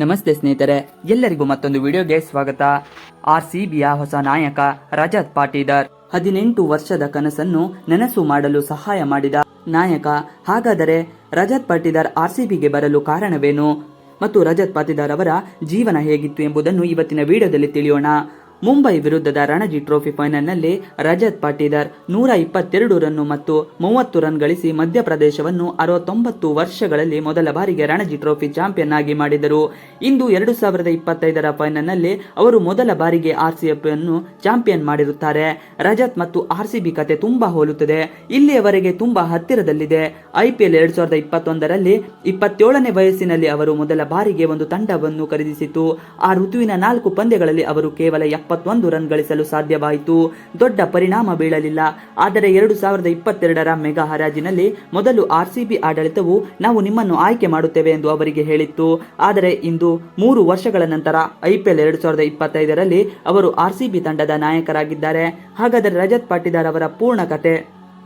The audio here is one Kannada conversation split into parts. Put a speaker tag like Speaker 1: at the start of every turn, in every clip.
Speaker 1: ನಮಸ್ತೆ ಸ್ನೇಹಿತರೆ, ಎಲ್ಲರಿಗೂ ಮತ್ತೊಂದು ವಿಡಿಯೋಗೆ ಸ್ವಾಗತ. ಆರ್ ಸಿ ಬಿಯ ಹೊಸ ನಾಯಕ ರಜತ್ ಪಾಟೀದಾರ್ ಹದಿನೆಂಟು ವರ್ಷದ ಕನಸನ್ನು ನನಸು ಮಾಡಲು ಸಹಾಯ ಮಾಡಿದ ನಾಯಕ. ಹಾಗಾದರೆ ರಜತ್ ಪಾಟೀದಾರ್ ಆರ್ ಸಿ ಬಿಗೆ ಬರಲು ಕಾರಣವೇನು? ಮತ್ತು ರಜತ್ ಪಾಟೀದಾರ್ ಅವರ ಜೀವನ ಹೇಗಿತ್ತು ಎಂಬುದನ್ನು ಇವತ್ತಿನ ವಿಡಿಯೋದಲ್ಲಿ ತಿಳಿಯೋಣ. ಮುಂಬೈ ವಿರುದ್ಧದ ರಣಜಿ ಟ್ರೋಫಿ ಫೈನಲ್ನಲ್ಲಿ ರಜತ್ ಪಾಟೀದಾರ್ ನೂರ ಇಪ್ಪತ್ತೆರಡು ರನ್ನು ಮತ್ತು ಮೂವತ್ತು ರನ್ ಗಳಿಸಿ ಮಧ್ಯಪ್ರದೇಶವನ್ನು ಅರವತ್ತೊಂಬತ್ತು ವರ್ಷಗಳಲ್ಲಿ ಮೊದಲ ಬಾರಿಗೆ ರಣಜಿ ಟ್ರೋಫಿ ಚಾಂಪಿಯನ್ ಆಗಿ ಮಾಡಿದರು. ಇಂದು ಎರಡು ಸಾವಿರದ ಇಪ್ಪತ್ತೈದರ ಫೈನಲ್ನಲ್ಲಿ ಅವರು ಮೊದಲ ಬಾರಿಗೆ ಆರ್ಸಿಎಫ್ ಅನ್ನು ಚಾಂಪಿಯನ್ ಮಾಡಿರುತ್ತಾರೆ. ರಜತ್ ಮತ್ತು ಆರ್ಸಿಬಿ ಕತೆ ತುಂಬಾ ಹೋಲುತ್ತದೆ. ಇಲ್ಲಿಯವರೆಗೆ ತುಂಬಾ ಹತ್ತಿರದಲ್ಲಿದೆ. ಐಪಿಎಲ್ ಎರಡ್ ಸಾವಿರದ ಇಪ್ಪತ್ತೊಂದರಲ್ಲಿ ಇಪ್ಪತ್ತೇಳನೇ ವಯಸ್ಸಿನಲ್ಲಿ ಅವರು ಮೊದಲ ಬಾರಿಗೆ ಒಂದು ತಂಡವನ್ನು ಖರೀದಿಸಿತು ಆ ಋತುವಿನ ನಾಲ್ಕು ಪಂದ್ಯಗಳಲ್ಲಿ ಅವರು ಕೇವಲ ಎಪ್ಪತ್ತೊಂದು ರನ್ ಗಳಿಸಲು ಸಾಧ್ಯವಾಯಿತು. ದೊಡ್ಡ ಪರಿಣಾಮ ಬೀಳಲಿಲ್ಲ. ಆದರೆ ಎರಡು ಸಾವಿರದ ಇಪ್ಪತ್ತೆರಡರ ಮೆಗಾ ಹರಾಜಿನಲ್ಲಿ ಮೊದಲು ಆರ್ಸಿಬಿ ಆಡಳಿತವು ನಾವು ನಿಮ್ಮನ್ನು ಆಯ್ಕೆ ಮಾಡುತ್ತೇವೆ ಎಂದು ಅವರಿಗೆ ಹೇಳಿತ್ತು. ಆದರೆ ಇಂದು ಮೂರು ವರ್ಷಗಳ ನಂತರ ಐಪಿಎಲ್ ಎರಡು ಸಾವಿರದ ಇಪ್ಪತ್ತೈದರಲ್ಲಿ ಅವರು ಆರ್ಸಿಬಿ ತಂಡದ ನಾಯಕರಾಗಿದ್ದಾರೆ. ಹಾಗಾದರೆ ರಜತ್ ಪಾಟೀದಾರ್ ಅವರ ಪೂರ್ಣ ಕತೆ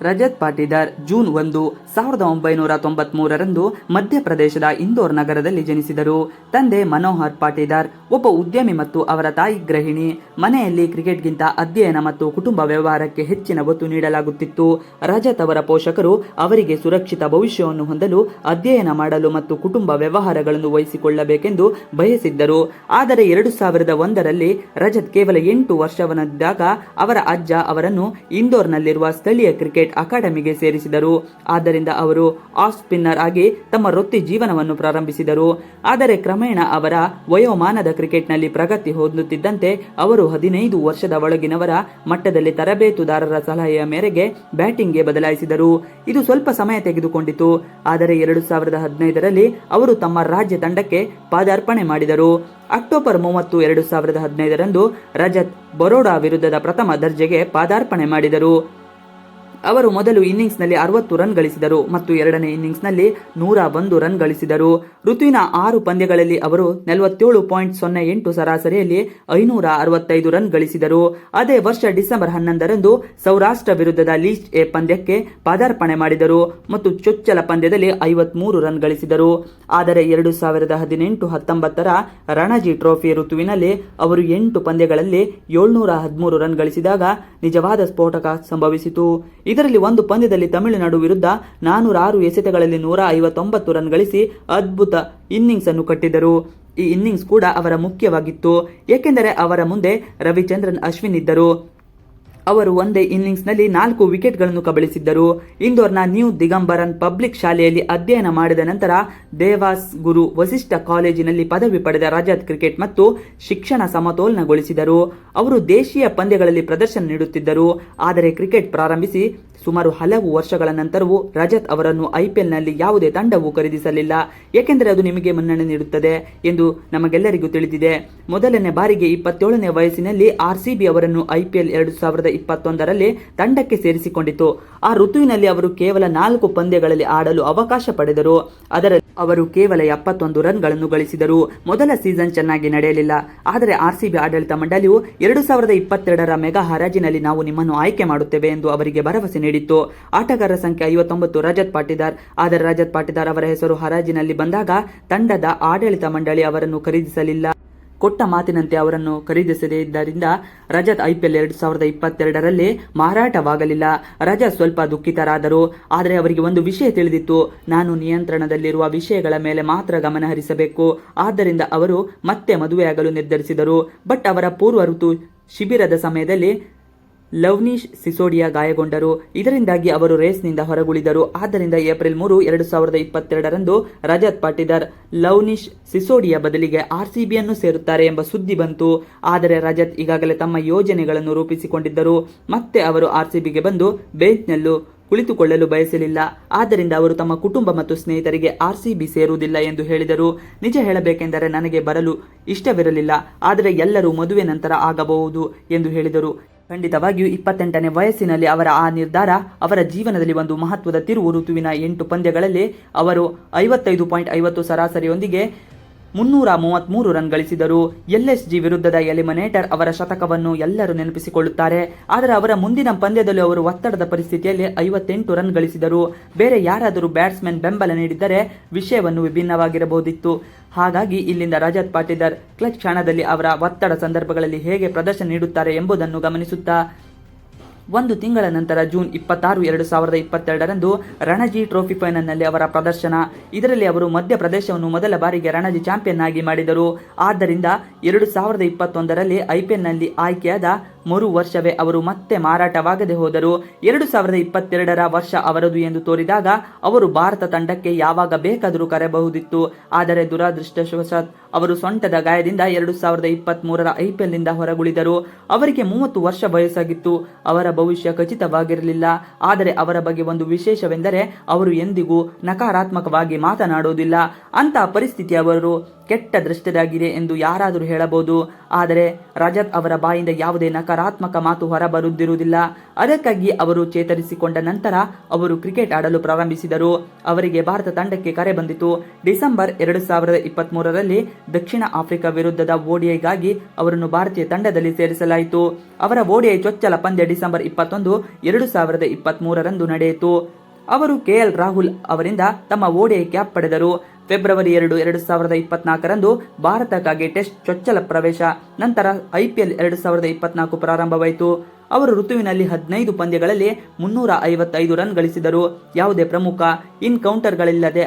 Speaker 1: ರಜತ್ ಪಾಟೀದಾರ್ ಜೂನ್ ಒಂದು, ಸಾವಿರದ ಒಂಬೈನೂರ ತೊಂಬತ್ಮೂರರಂದು ಮಧ್ಯಪ್ರದೇಶದ ಇಂದೋರ್ ನಗರದಲ್ಲಿ ಜನಿಸಿದರು. ತಂದೆ ಮನೋಹರ್ ಪಾಟೀದಾರ್, ಒಬ್ಬ ಉದ್ಯಮಿ ಮತ್ತು ಅವರ ತಾಯಿ ಗೃಹಿಣಿ. ಮನೆಯಲ್ಲಿ ಕ್ರಿಕೆಟ್ಗಿಂತ ಅಧ್ಯಯನ ಮತ್ತು ಕುಟುಂಬ ವ್ಯವಹಾರಕ್ಕೆ ಹೆಚ್ಚಿನ ಒತ್ತು ನೀಡಲಾಗುತ್ತಿತ್ತು. ರಜತ್ ಅವರ ಪೋಷಕರು ಅವರಿಗೆ ಸುರಕ್ಷಿತ ಭವಿಷ್ಯವನ್ನು ಹೊಂದಲು ಅಧ್ಯಯನ ಮಾಡಲು ಮತ್ತು ಕುಟುಂಬ ವ್ಯವಹಾರಗಳನ್ನು ವಹಿಸಿಕೊಳ್ಳಬೇಕೆಂದು ಬಯಸಿದ್ದರು. ಆದರೆ ಎರಡು ಸಾವಿರದ ಒಂದರಲ್ಲಿ ರಜತ್ ಕೇವಲ ಎಂಟು ವರ್ಷವನ್ನಿದ್ದಾಗ ಅವರ ಅಜ್ಜ ಅವರನ್ನು ಇಂದೋರ್ನಲ್ಲಿರುವ ಸ್ಥಳೀಯ ಕ್ರಿಕೆಟ್ ಅಕಾಡೆಮಿಗೆ ಸೇರಿಸಿದರು. ಆದ್ದರಿಂದ ಅವರು ಆಫ್ ಸ್ಪಿನ್ನರ್ ಆಗಿ ತಮ್ಮ ವೃತ್ತಿ ಜೀವನವನ್ನು ಪ್ರಾರಂಭಿಸಿದರು. ಆದರೆ ಕ್ರಮೇಣ ಅವರ ವಯೋಮಾನದ ಕ್ರಿಕೆಟ್ನಲ್ಲಿ ಪ್ರಗತಿ ಹೊಂದುತ್ತಿದ್ದಂತೆ ಅವರು ಹದಿನೈದು ವರ್ಷದ ಒಳಗಿನವರ ಮಟ್ಟದಲ್ಲಿ ತರಬೇತುದಾರರ ಸಲಹೆಯ ಮೇರೆಗೆ ಬ್ಯಾಟಿಂಗ್ಗೆ ಬದಲಾಯಿಸಿದರು. ಇದು ಸ್ವಲ್ಪ ಸಮಯ ತೆಗೆದುಕೊಂಡಿತು. ಆದರೆ ಎರಡು ಸಾವಿರದ ಹದಿನೈದರಲ್ಲಿ ಅವರು ತಮ್ಮ ರಾಜ್ಯ ತಂಡಕ್ಕೆ ಪಾದಾರ್ಪಣೆ ಮಾಡಿದರು. ಅಕ್ಟೋಬರ್ ಮೂವತ್ತು, ಎರಡು ಸಾವಿರದ ಹದಿನೈದರಂದು ರಜತ್ ಬರೋಡಾ ವಿರುದ್ಧದ ಪ್ರಥಮ ದರ್ಜೆಗೆ ಪಾದಾರ್ಪಣೆ ಮಾಡಿದರು. ಅವರು ಮೊದಲು ಇನ್ನಿಂಗ್ಸ್ನಲ್ಲಿ ಅರವತ್ತು ರನ್ ಗಳಿಸಿದರು ಮತ್ತು ಎರಡನೇ ಇನ್ನಿಂಗ್ಸ್ನಲ್ಲಿ ನೂರ ಒಂದು ರನ್ ಗಳಿಸಿದರು. ಋತುವಿನ ಆರು ಪಂದ್ಯಗಳಲ್ಲಿ ಅವರು ನಲವತ್ತೇಳು ಪಾಯಿಂಟ್ ಸೊನ್ನೆ ಎಂಟು ಸರಾಸರಿಯಲ್ಲಿ ಐನೂರ ಅರವತ್ತೈದು ರನ್ ಗಳಿಸಿದರು. ಅದೇ ವರ್ಷ ಡಿಸೆಂಬರ್ ಹನ್ನೊಂದರಂದು ಸೌರಾಷ್ಟ್ರ ವಿರುದ್ಧದ ಲೀಸ್ಟ್ ಎ ಪಂದ್ಯಕ್ಕೆ ಪಾದಾರ್ಪಣೆ ಮಾಡಿದರು ಮತ್ತು ಚೊಚ್ಚಲ ಪಂದ್ಯದಲ್ಲಿ ಐವತ್ಮೂರು ರನ್ ಗಳಿಸಿದರು. ಆದರೆ ಎರಡು ಸಾವಿರದ ಹದಿನೆಂಟು ಹತ್ತೊಂಬತ್ತರ ರಣಜಿ ಟ್ರೋಫಿ ಋತುವಿನಲ್ಲಿ ಅವರು ಎಂಟು ಪಂದ್ಯಗಳಲ್ಲಿ ಏಳ್ನೂರ ಹದಿಮೂರು ರನ್ ಗಳಿಸಿದಾಗ ನಿಜವಾದ ಸ್ಫೋಟಕ ಸಂಭವಿಸಿತು. ಇದರಲ್ಲಿ ಒಂದು ಪಂದ್ಯದಲ್ಲಿ ತಮಿಳುನಾಡು ವಿರುದ್ಧ ನಾನೂರ ಆರು ಎಸೆತಗಳಲ್ಲಿ ನೂರ ಐವತ್ತೊಂಬತ್ತು ರನ್ ಗಳಿಸಿ ಅದ್ಭುತ ಇನ್ನಿಂಗ್ಸ್ ಅನ್ನು ಕಟ್ಟಿದರು ಈ ಇನ್ನಿಂಗ್ಸ್ ಕೂಡ ಅವರ ಮುಖ್ಯವಾಗಿತ್ತು. ಏಕೆಂದರೆ ಅವರ ಮುಂದೆ ರವಿಚಂದ್ರನ್, ಅಶ್ವಿನ್ ಇದ್ದರು. ಅವರು ಒಂದೇ ಇನ್ನಿಂಗ್ಸ್ನಲ್ಲಿ ನಾಲ್ಕು ವಿಕೆಟ್ಗಳನ್ನು ಕಬಳಿಸಿದ್ದರು. ಇಂದೋರ್ನ ನ್ಯೂ ದಿಗಂಬರನ್ ಪಬ್ಲಿಕ್ ಶಾಲೆಯಲ್ಲಿ ಅಧ್ಯಯನ ಮಾಡಿದ ನಂತರ ದೇವಾಸ್ ಗುರು ವಸಿಷ್ಠ ಕಾಲೇಜಿನಲ್ಲಿ ಪದವಿ ಪಡೆದ ರಜತ್ ಕ್ರಿಕೆಟ್ ಮತ್ತು ಶಿಕ್ಷಣ ಸಮತೋಲನಗೊಳಿಸಿದರು. ಅವರು ದೇಶೀಯ ಪಂದ್ಯಗಳಲ್ಲಿ ಪ್ರದರ್ಶನ ನೀಡುತ್ತಿದ್ದರು. ಆದರೆ ಕ್ರಿಕೆಟ್ ಪ್ರಾರಂಭಿಸಿ ಸುಮಾರು ಹಲವು ವರ್ಷಗಳ ನಂತರವೂ ರಜತ್ ಅವರನ್ನು ಐಪಿಎಲ್ನಲ್ಲಿ ಯಾವುದೇ ತಂಡವು ಖರೀದಿಸಲಿಲ್ಲ. ಏಕೆಂದರೆ ಅದು ನಿಮಗೆ ಮನ್ನಣೆ ನೀಡುತ್ತದೆ ಎಂದು ನಮಗೆಲ್ಲರಿಗೂ ತಿಳಿದಿದೆ. ಮೊದಲನೇ ಬಾರಿಗೆ ಇಪ್ಪತ್ತೇಳನೇ ವಯಸ್ಸಿನಲ್ಲಿ ಆರ್ಸಿಬಿ ಅವರನ್ನು ಐಪಿಎಲ್ ಎರಡು ಸಾವಿರದ ಇಪ್ಪತ್ತೊಂದರಲ್ಲಿ ತಂಡಕ್ಕೆ ಸೇರಿಸಿಕೊಂಡಿತು. ಆ ಋತುವಿನಲ್ಲಿ ಅವರು ಕೇವಲ ನಾಲ್ಕು ಪಂದ್ಯಗಳಲ್ಲಿ ಆಡಲು ಅವಕಾಶ ಪಡೆದರು. ಅದರಲ್ಲಿ ಅವರು ಕೇವಲ ಎಪ್ಪತ್ತೊಂದು ರನ್ಗಳನ್ನು ಗಳಿಸಿದರು. ಮೊದಲ ಸೀಸನ್ ಚೆನ್ನಾಗಿ ನಡೆಯಲಿಲ್ಲ. ಆದರೆ ಆರ್ಸಿಬಿ ಆಡಳಿತ ಮಂಡಳಿಯು ಎರಡು ಸಾವಿರದ ಇಪ್ಪತ್ತೆರಡರ ಮೆಗಾ ಹರಾಜಿನಲ್ಲಿ ನಾವು ನಿಮ್ಮನ್ನು ಆಯ್ಕೆ ಮಾಡುತ್ತೇವೆ ಎಂದು ಅವರಿಗೆ ಭರವಸೆ ನೀಡಿತ್ತು. ಆಟಗಾರರ ಸಂಖ್ಯೆ ಐವತ್ತೊಂಬತ್ತು ರಜತ್ ಪಾಟೀದಾರ್. ಆದರೆ ರಜತ್ ಪಾಟೀದಾರ್ ಅವರ ಹೆಸರು ಹರಾಜಿನಲ್ಲಿ ಬಂದಾಗ ತಂಡದ ಆಡಳಿತ ಮಂಡಳಿ ಅವರನ್ನು ಖರೀದಿಸಲಿಲ್ಲ. ಕೊಟ್ಟ ಮಾತಿನಂತೆ ಅವರನ್ನು ಖರೀದಿಸದೇ ಇದ್ದರಿಂದ ರಜತ್ ಐಪಿಎಲ್ ಎರಡು ಸಾವಿರದ ಇಪ್ಪತ್ತೆರಡರಲ್ಲಿ ಮಾರಾಟವಾಗಲಿಲ್ಲ. ರಜತ್ ಸ್ವಲ್ಪ ದುಃಖಿತರಾದರು. ಆದರೆ ಅವರಿಗೆ ಒಂದು ವಿಷಯ ತಿಳಿದಿತ್ತು. ನಾನು ನಿಯಂತ್ರಣದಲ್ಲಿರುವ ವಿಷಯಗಳ ಮೇಲೆ ಮಾತ್ರ ಗಮನ ಹರಿಸಬೇಕು. ಆದ್ದರಿಂದ ಅವರು ಮತ್ತೆ ಮದುವೆಯಾಗಲು ನಿರ್ಧರಿಸಿದರು. ಬಟ್ ಅವರ ಪೂರ್ವ ಋತು ಶಿಬಿರದ ಸಮಯದಲ್ಲಿ ಲವ್ನೀಶ್ ಸಿಸೋಡಿಯಾ ಗಾಯಗೊಂಡರು. ಇದರಿಂದಾಗಿ ಅವರು ರೇಸ್ನಿಂದ ಹೊರಗುಳಿದರು. ಆದ್ದರಿಂದ ಏಪ್ರಿಲ್ ಮೂರು, ಎರಡು ಸಾವಿರದ ಇಪ್ಪತ್ತೆರಡರಂದು ರಜತ್ ಪಾಟೀದಾರ್ ಲವ್ನಿಶ್ ಸಿಸೋಡಿಯಾ ಬದಲಿಗೆ ಆರ್ಸಿಬಿಯನ್ನು ಸೇರುತ್ತಾರೆ ಎಂಬ ಸುದ್ದಿ ಬಂತು. ಆದರೆ ರಜತ್ ಈಗಾಗಲೇ ತಮ್ಮ ಯೋಜನೆಗಳನ್ನು ರೂಪಿಸಿಕೊಂಡಿದ್ದರು. ಮತ್ತೆ ಅವರು ಆರ್ಸಿಬಿಗೆ ಬಂದು ಬೆಂಚ್ನಲ್ಲೂ ಕುಳಿತುಕೊಳ್ಳಲು ಬಯಸಲಿಲ್ಲ. ಆದ್ದರಿಂದ ಅವರು ತಮ್ಮ ಕುಟುಂಬ ಮತ್ತು ಸ್ನೇಹಿತರಿಗೆ ಆರ್ಸಿಬಿ ಸೇರುವುದಿಲ್ಲ ಎಂದು ಹೇಳಿದರು. ನಿಜ ಹೇಳಬೇಕೆಂದರೆ ನನಗೆ ಬರಲು ಇಷ್ಟವಿರಲಿಲ್ಲ. ಆದರೆ ಎಲ್ಲರೂ ಮದುವೆ ನಂತರ ಆಗಬಹುದು ಎಂದು ಹೇಳಿದರು. ಖಂಡಿತವಾಗಿಯೂ ಇಪ್ಪತ್ತೆಂಟನೇ ವಯಸ್ಸಿನಲ್ಲಿ ಅವರ ಆ ನಿರ್ಧಾರ, ಅವರ ಜೀವನದಲ್ಲಿ ಒಂದು ಮಹತ್ವದ ತಿರುವು ಋತುವಿನ ಎಂಟು ಪಂದ್ಯಗಳಲ್ಲಿ ಅವರು ಐವತ್ತೈದು ಪಾಯಿಂಟ್ ಐವತ್ತು ಸರಾಸರಿಯೊಂದಿಗೆ ಮುನ್ನೂರ ಮೂವತ್ಮೂರು ರನ್ ಗಳಿಸಿದರು ಎಲ್ಎಸ್ಜಿ ವಿರುದ್ಧದ ಎಲಿಮಿನೇಟರ್ ಅವರ ಶತಕವನ್ನು ಎಲ್ಲರೂ ನೆನಪಿಸಿಕೊಳ್ಳುತ್ತಾರೆ. ಆದರೆ ಅವರ ಮುಂದಿನ ಪಂದ್ಯದಲ್ಲಿ ಅವರು ಒತ್ತಡದ ಪರಿಸ್ಥಿತಿಯಲ್ಲಿ ಐವತ್ತೆಂಟು ರನ್ ಗಳಿಸಿದರು ಬೇರೆ ಯಾರಾದರೂ ಬ್ಯಾಟ್ಸ್ಮನ್ ಬೆಂಬಲ ನೀಡಿದ್ದರೆ ವಿಷಯವನ್ನು ವಿಭಿನ್ನವಾಗಿರಬಹುದಿತ್ತು. ಹಾಗಾಗಿ ಇಲ್ಲಿಂದ ರಜತ್ ಪಾಟೀದಾರ್ ಕ್ಲಚ್ ಕ್ಷಣದಲ್ಲಿ ಅವರ ಒತ್ತಡ ಸಂದರ್ಭಗಳಲ್ಲಿ ಹೇಗೆ ಪ್ರದರ್ಶನ ನೀಡುತ್ತಾರೆ ಎಂಬುದನ್ನು ಗಮನಿಸುತ್ತಾ ಒಂದು ತಿಂಗಳ ನಂತರ ಜೂನ್ ಇಪ್ಪತ್ತಾರು, ಎರಡು ಸಾವಿರದ ಇಪ್ಪತ್ತೆರಡರಂದು ರಣಜಿ ಟ್ರೋಫಿ ಫೈನಲ್ನಲ್ಲಿ ಅವರ ಪ್ರದರ್ಶನ. ಇದರಲ್ಲಿ ಅವರು ಮಧ್ಯಪ್ರದೇಶವನ್ನು ಮೊದಲ ಬಾರಿಗೆ ರಣಜಿ ಚಾಂಪಿಯನ್ ಆಗಿ ಮಾಡಿದರು. ಆದ್ದರಿಂದ ಎರಡು ಸಾವಿರದ ಇಪ್ಪತ್ತೊಂದರಲ್ಲಿ ಐಪಿಎಲ್ನಲ್ಲಿ ಆಯ್ಕೆಯಾದ ಮರು ವರ್ಷವೇ ಅವರು ಮತ್ತೆ ಮಾರಾಟವಾಗದೆ ಹೋದರು. ಎರಡು ಸಾವಿರದ ಇಪ್ಪತ್ತೆರಡರ ವರ್ಷ ಅವರದು ಎಂದು ತೋರಿದಾಗ ಅವರು ಭಾರತ ತಂಡಕ್ಕೆ ಯಾವಾಗ ಬೇಕಾದರೂ ಕರೆಯಬಹುದಿತ್ತು. ಆದರೆ ದುರದೃಷ್ಟವಶಾತ್ ಅವರು ಸೊಂಟದ ಗಾಯದಿಂದ ಎರಡು ಸಾವಿರದ ಇಪ್ಪತ್ತ್ ಮೂರರ ಐಪಿಎಲ್ನಿಂದ ಹೊರಗುಳಿದರು. ಅವರಿಗೆ ಮೂವತ್ತು ವರ್ಷ ವಯಸ್ಸಾಗಿತ್ತು. ಅವರ ಭವಿಷ್ಯ ಖಚಿತವಾಗಿರಲಿಲ್ಲ. ಆದರೆ ಅವರ ಬಗ್ಗೆ ಒಂದು ವಿಶೇಷವೆಂದರೆ ಅವರು ಎಂದಿಗೂ ನಕಾರಾತ್ಮಕವಾಗಿ ಮಾತನಾಡುವುದಿಲ್ಲ. ಅಂತಹ ಪರಿಸ್ಥಿತಿ ಅವರು ಕೆಟ್ಟ ದೃಷ್ಟದಾಗಿದೆ ಎಂದು ಯಾರಾದರೂ ಹೇಳಬಹುದು. ಆದರೆ ರಜತ್ ಅವರ ಬಾಯಿಂದ ಯಾವುದೇ ನಕಾರಾತ್ಮಕ ಮಾತು ಹೊರಬರುತ್ತಿರುವುದಿಲ್ಲ. ಅದಕ್ಕಾಗಿ ಅವರು ಚೇತರಿಸಿಕೊಂಡ ನಂತರ ಅವರು ಕ್ರಿಕೆಟ್ ಆಡಲು ಪ್ರಾರಂಭಿಸಿದರು. ಅವರಿಗೆ ಭಾರತ ತಂಡಕ್ಕೆ ಕರೆ ಬಂದಿತು. ಡಿಸೆಂಬರ್ ಎರಡು ಸಾವಿರದ ಇಪ್ಪತ್ತ್ ದಕ್ಷಿಣ ಆಫ್ರಿಕಾ ವಿರುದ್ಧದ ಓಡಿಐಗಾಗಿ ಅವರನ್ನು ಭಾರತೀಯ ತಂಡದಲ್ಲಿ ಸೇರಿಸಲಾಯಿತು. ಅವರ ಓಡಿಐ ಚೊಚ್ಚಲ ಪಂದ್ಯ ಡಿಸೆಂಬರ್ ಇಪ್ಪತ್ತೊಂದು ಎರಡು ಸಾವಿರದ ಇಪ್ಪತ್ತ್ ನಡೆಯಿತು. ಅವರು ಕೆಎಲ್ ರಾಹುಲ್ ಅವರಿಂದ ತಮ್ಮ ಓಡಿಐ ಕ್ಯಾಪ್ ಪಡೆದರು. ಫೆಬ್ರವರಿ ಎರಡು ಎರಡು ಸಾವಿರದ ಇಪ್ಪತ್ನಾಲ್ಕರಂದು ಭಾರತಕ್ಕಾಗಿ ಟೆಸ್ಟ್ ಚೊಚ್ಚಲ ಪ್ರವೇಶ. ನಂತರ ಐಪಿಎಲ್ ಎರಡು ಸಾವಿರದ ಇಪ್ಪತ್ನಾಲ್ಕು ಪ್ರಾರಂಭವಾಯಿತು. ಅವರು ಋತುವಿನಲ್ಲಿ ಹದಿನೈದು ಪಂದ್ಯಗಳಲ್ಲಿ ಮುನ್ನೂರ ಐವತ್ತೈದು ರನ್ ಗಳಿಸಿದರು. ಯಾವುದೇ ಪ್ರಮುಖ ಇನ್ಕೌಂಟರ್ಗಳಿಲ್ಲದೆ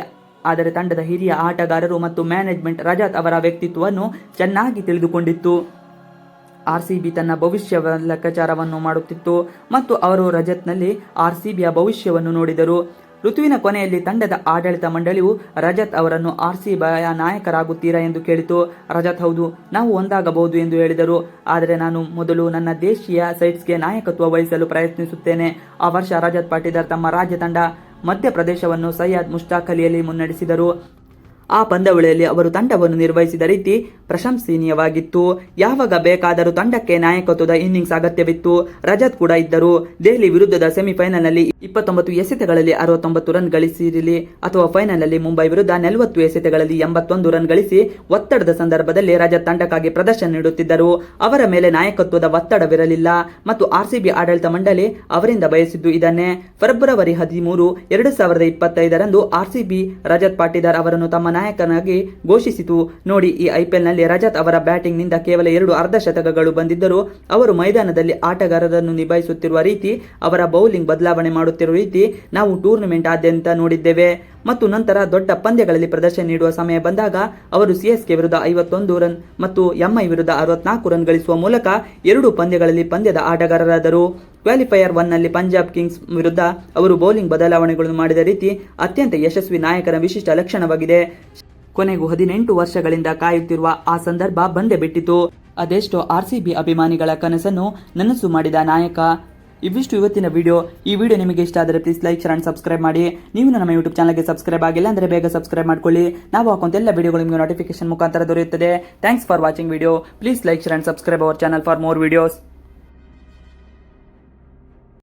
Speaker 1: ಆದರೆ ತಂಡದ ಹಿರಿಯ ಆಟಗಾರರು ಮತ್ತು ಮ್ಯಾನೇಜ್ಮೆಂಟ್ ರಜಾತ್ ಅವರ ವ್ಯಕ್ತಿತ್ವವನ್ನು ಚೆನ್ನಾಗಿ ತಿಳಿದುಕೊಂಡಿತ್ತು. ಆರ್ಸಿಬಿ ತನ್ನ ಭವಿಷ್ಯ ಲೆಕ್ಕಾಚಾರವನ್ನು ಮಾಡುತ್ತಿತ್ತು ಮತ್ತು ಅವರು ರಜತ್ನಲ್ಲಿ ಆರ್ಸಿಬಿಯ ಭವಿಷ್ಯವನ್ನು ನೋಡಿದರು. ಋತುವಿನ ಕೊನೆಯಲ್ಲಿ ತಂಡದ ಆಡಳಿತ ಮಂಡಳಿಯು ರಜತ್ ಅವರನ್ನು ಆರ್ಸಿಬಿಯ ನಾಯಕರಾಗುತ್ತೀರಾ ಎಂದು ಕೇಳಿತು. ರಜತ್ ಹೌದು, ನಾವು ಒಂದಾಗಬಹುದು ಎಂದು ಹೇಳಿದರು. ಆದರೆ ನಾನು ಮೊದಲು ನನ್ನ ದೇಶೀಯ ಸೈಟ್ಸ್ಗೆ ನಾಯಕತ್ವ ವಹಿಸಲು ಪ್ರಯತ್ನಿಸುತ್ತೇನೆ. ಆ ವರ್ಷ ರಜತ್ ಪಾಟೀದಾರ್ ತಮ್ಮ ರಾಜ್ಯ ತಂಡ ಮಧ್ಯಪ್ರದೇಶವನ್ನು ಸಯ್ಯದ್ ಮುಷ್ತಾಕ್ ಮುನ್ನಡೆಸಿದರು. ಆ ಪಂದ್ಯಾವಳಿಯಲ್ಲಿ ಅವರು ತಂಡವನ್ನು ನಿರ್ವಹಿಸಿದ ರೀತಿ ಪ್ರಶಂಸನೀಯವಾಗಿತ್ತು. ಯಾವಾಗ ಬೇಕಾದರೂ ತಂಡಕ್ಕೆ ನಾಯಕತ್ವದ ಇನ್ನಿಂಗ್ಸ್ ಅಗತ್ಯವಿತ್ತು. ರಜತ್ ಕೂಡ ಇದ್ದರು. ದೆಹಲಿ ವಿರುದ್ಧದ ಸೆಮಿಫೈನಲ್ನಲ್ಲಿ ಇಪ್ಪತ್ತೊಂಬತ್ತು ಎಸೆತಗಳಲ್ಲಿ ಅರವತ್ತೊಂಬತ್ತು ರನ್ ಗಳಿಸಿರಲಿ ಅಥವಾ ಫೈನಲ್ನಲ್ಲಿ ಮುಂಬೈ ವಿರುದ್ಧ ನಲವತ್ತು ಎಸೆತಗಳಲ್ಲಿ ಎಂಬತ್ತೊಂದು ರನ್ ಗಳಿಸಿ ಒತ್ತಡದ ಸಂದರ್ಭದಲ್ಲಿ ರಜತ್ ತಂಡಕ್ಕಾಗಿ ಪ್ರದರ್ಶನ ನೀಡುತ್ತಿದ್ದರು. ಅವರ ಮೇಲೆ ನಾಯಕತ್ವದ ಒತ್ತಡವಿರಲಿಲ್ಲ. ಮತ್ತು ಆರ್ಸಿಬಿ ಆಡಳಿತ ಮಂಡಳಿ ಅವರಿಂದ ಬಯಸಿದ್ದು ಇದನ್ನೇ. ಫೆಬ್ರವರಿ ಹದಿಮೂರು, ಎರಡು ಸಾವಿರದ ಇಪ್ಪತ್ತೈದರಂದು ಆರ್ಸಿಬಿ ರಜತ್ ಪಾಟೀದಾರ್ ಅವರನ್ನು ತಮ್ಮ ನಾಯಕನಾಗಿ ಘೋಷಿಸಿತು. ನೋಡಿ, ಈ ಐಪಿಎಲ್ನಲ್ಲಿ ರಜತ್ ಅವರ ಬ್ಯಾಟಿಂಗ್ನಿಂದ ಕೇವಲ ಎರಡು ಅರ್ಧ ಶತಕಗಳು ಬಂದಿದ್ದರೂ ಅವರು ಮೈದಾನದಲ್ಲಿ ಆಟಗಾರರನ್ನು ನಿಭಾಯಿಸುತ್ತಿರುವ ರೀತಿ, ಅವರ ಬೌಲಿಂಗ್ ಬದಲಾವಣೆ ಮಾಡುತ್ತಿರುವ ರೀತಿ ನಾವು ಟೂರ್ನಮೆಂಟ್ ಆದ್ಯಂತ ನೋಡಿದ್ದೇವೆ. ಮತ್ತು ನಂತರ ದೊಡ್ಡ ಪಂದ್ಯಗಳಲ್ಲಿ ಪ್ರದರ್ಶನ ನೀಡುವ ಸಮಯ ಬಂದಾಗ ಅವರು ಸಿಎಸ್ಕೆ ವಿರುದ್ಧ ಐವತ್ತೊಂದು ರನ್ ಮತ್ತು ಎಂಐ ವಿರುದ್ಧ ಅರವತ್ನಾಲ್ಕು ರನ್ ಗಳಿಸುವ ಮೂಲಕ ಎರಡು ಪಂದ್ಯಗಳಲ್ಲಿ ಪಂದ್ಯದ ಆಟಗಾರರಾದರು. ಕ್ವಾಲಿಫೈಯರ್ ಒನ್ನಲ್ಲಿ ಪಂಜಾಬ್ ಕಿಂಗ್ಸ್ ವಿರುದ್ಧ ಅವರು ಬೌಲಿಂಗ್ ಬದಲಾವಣೆಗಳನ್ನು ಮಾಡಿದ ರೀತಿ ಅತ್ಯಂತ ಯಶಸ್ವಿ ನಾಯಕನ ವಿಶಿಷ್ಟ ಲಕ್ಷಣವಾಗಿದೆ. ಕೊನೆಗೂ ಹದಿನೆಂಟು ವರ್ಷಗಳಿಂದ ಕಾಯುತ್ತಿರುವ ಆ ಸಂದರ್ಭ ಬಂದೇ ಬಿಟ್ಟಿತು. ಅದೆಷ್ಟೋ ಆರ್ಸಿಬಿ ಅಭಿಮಾನಿಗಳ ಕನಸನ್ನು ನನಸು ಮಾಡಿದ ನಾಯಕ. ಇವಿಷ್ಟು ಇವತ್ತಿನ ವಿಡಿಯೋ. ಈ ವಿಡಿಯೋ ನಿಮಗೆ ಇಷ್ಟ ಆದರೆ please like share and subscribe ಮಾಡಿ. ನೀವು ನಮ್ಮ ಯೂಟ್ಯೂಬ್ ಚಾನಲ್ಗೆ ಸಬ್ಸ್ಕ್ರೈಬ್ ಆಗಿಲ್ಲ ಅಂದರೆ ಬೇಗ ಸಬ್ಸ್ಕ್ರೈಬ್ ಮಾಡ್ಕೊಳ್ಳಿ. ನಾವು ಹಾಕುವಂತ ಎಲ್ಲ ವಿಡಿಯೋಗಳು ನಿಮಗೆ ನೋಟಿಫಿಕೇಶನ್ ಮುಖಾಂತರ ದೊರೆಯುತ್ತದೆ. Thanks for watching video please like share and subscribe our channel for more videos